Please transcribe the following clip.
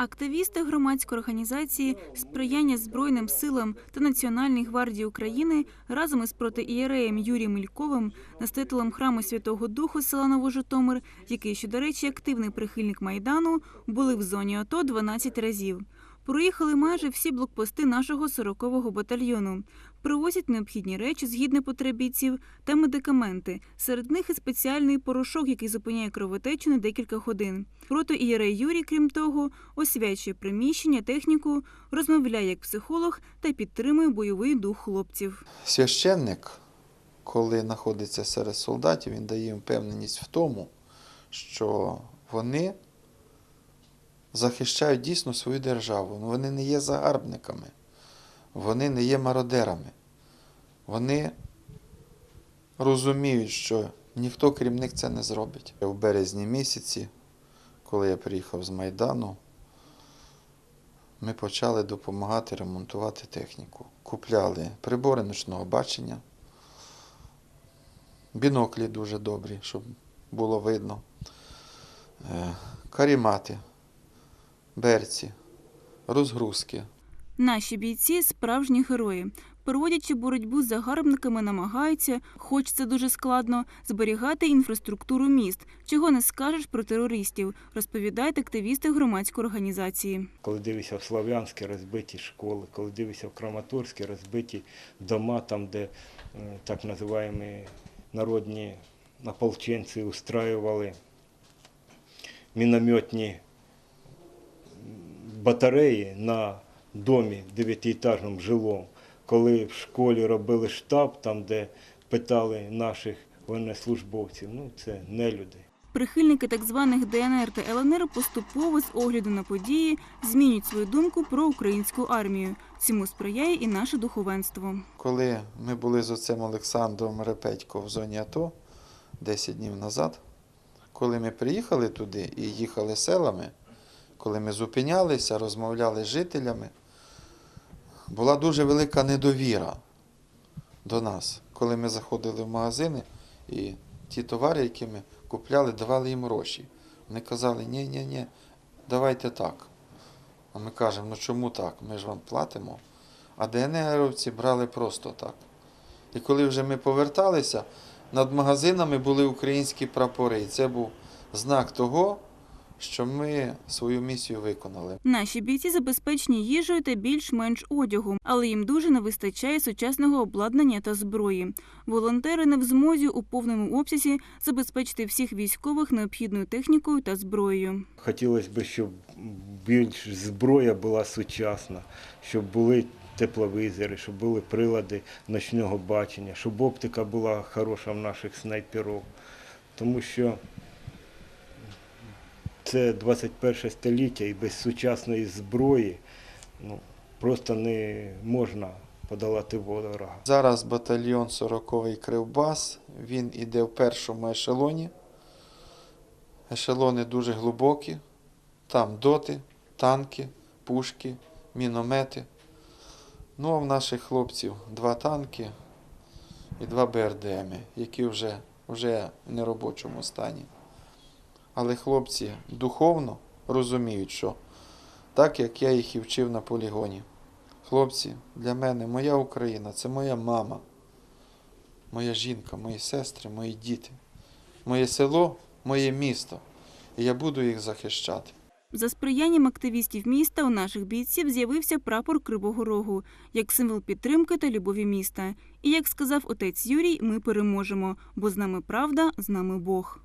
Активісти громадської організації сприяння Збройним силам та Національній гвардії України разом із протиієреєм Юрієм Мільковим, настоятелем храму Святого Духу села Новожитомир, який, що, до речі, активний прихильник Майдану, були в зоні АТО 12 разів. Проїхали майже всі блокпости нашого 40-го батальйону. Привозять необхідні речі згідно потреб бійців та медикаменти. Серед них і спеціальний порошок, який зупиняє кровотечу на декілька годин. Проти Ієрей Юрій, крім того, освячує приміщення, техніку, розмовляє як психолог та підтримує бойовий дух хлопців. Священник, коли знаходиться серед солдатів, він дає впевненість в тому, що вони захищають дійсно свою державу. Ну, Вони не є загарбниками, вони не є мародерами. Вони розуміють, що ніхто крім них це не зробить. В березні місяці, коли я приїхав з Майдану, ми почали допомагати ремонтувати техніку. Купляли прибори ночного бачення, біноклі дуже добрі, щоб було видно, е, карімати, берці, розгрузки. Наші бійці справжні герої. Проводячи боротьбу з загарбниками, намагаються, хоч це дуже складно, зберігати інфраструктуру міст, чого не скажеш про терористів, розповідають активісти громадської організації. Коли дивишся в Слов'янське розбиті школи, коли дивишся в Краматорське розбиті дома, там, де е, так називаємо народні ополченці устраювали мінометні батареї на домі дев'ятиэтажному жилому, коли в школі робили штаб, там, де питали наших воєннослужбовців, ну це не люди. Прихильники так званих ДНР та ЛНР поступово з огляду на події змінюють свою думку про українську армію. Цьому сприяє і наше духовенство. Коли ми були з отцем Олександром Репетько в зоні АТО 10 днів назад, коли ми приїхали туди і їхали селами, коли ми зупинялися, розмовляли з жителями, була дуже велика недовіра до нас, коли ми заходили в магазини і ті товари, які ми купляли, давали їм гроші. Вони казали, ні, ні, ні, давайте так. А ми кажемо, ну чому так? Ми ж вам платимо. А ДНРовці брали просто так. І коли вже ми поверталися, над магазинами були українські прапори. І це був знак того, що ми свою місію виконали. Наші бійці забезпечені їжею та більш-менш одягом, але їм дуже не вистачає сучасного обладнання та зброї. Волонтери не в змозі у повному обсязі забезпечити всіх військових необхідною технікою та зброєю. Хотілося б, щоб більш зброя була сучасна, щоб були тепловізори, щоб були прилади ночного бачення, щоб оптика була хороша в наших снайперів. Тому що це 21 століття і без сучасної зброї ну, просто не можна подолати ворога. Зараз батальйон 40-й Кривбас, він іде в першому ешелоні. Ешелони дуже глибокі. Там доти, танки, пушки, міномети. Ну а в наших хлопців два танки і два БРДМи, які вже, вже в неробочому стані. Але хлопці духовно розуміють, що так як я їх і вчив на полігоні. Хлопці, для мене моя Україна це моя мама, моя жінка, мої сестри, мої діти, моє село, моє місто. І я буду їх захищати. За сприянням активістів міста у наших бійців з'явився прапор Кривого Рогу як символ підтримки та любові міста. І як сказав отець Юрій, ми переможемо, бо з нами правда, з нами Бог.